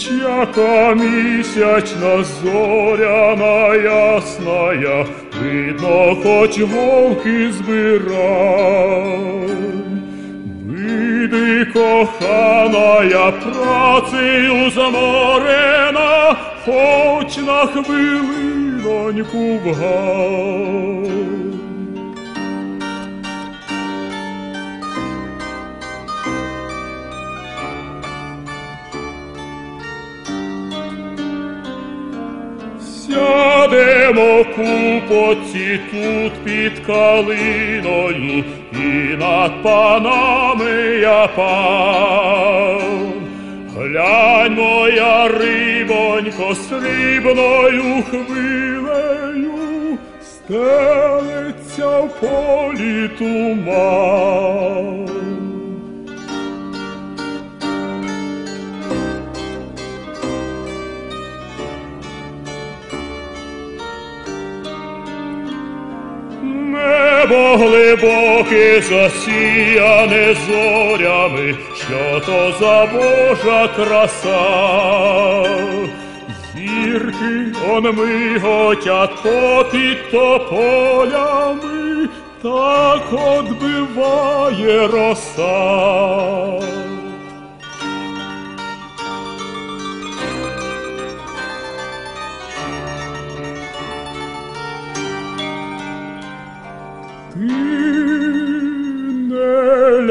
яка місячна зоряна ясная, видно, хоч вовки збирай. Види, коханая, працею заморена, хоч на хвилиноньку вгай. Сядемо купоці тут під калиною, і над панами я пан. Глянь, моя рибонько, срібною хвилею, стелиться в полі туман. Небо глибоке засіяне зорями, що то за Божа краса. Зірки он миготять попід тополями, так отбиває роса.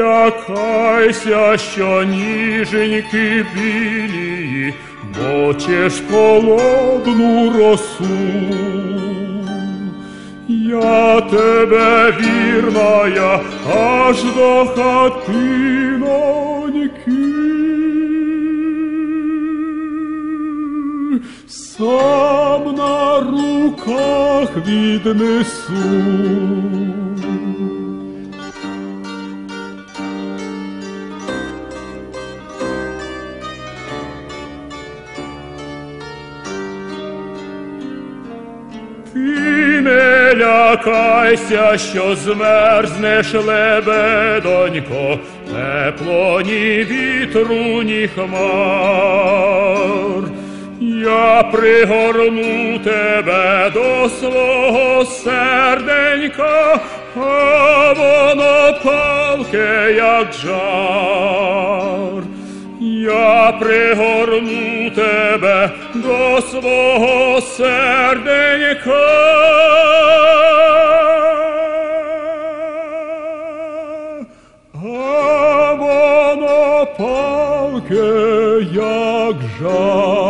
Лякайся, що ніженьки білії, мочеш холодну росу. Я тебе вірная аж до хатиноньки. Сам на руках віднесу. Ти не лякайся, що змерзнеш лебедонько, тепло ні вітру, ні хмар. Я пригорну тебе до свого серденька, а воно палке, як жар. Я пригорну тебе до свого серденька. А воно палке, як жар.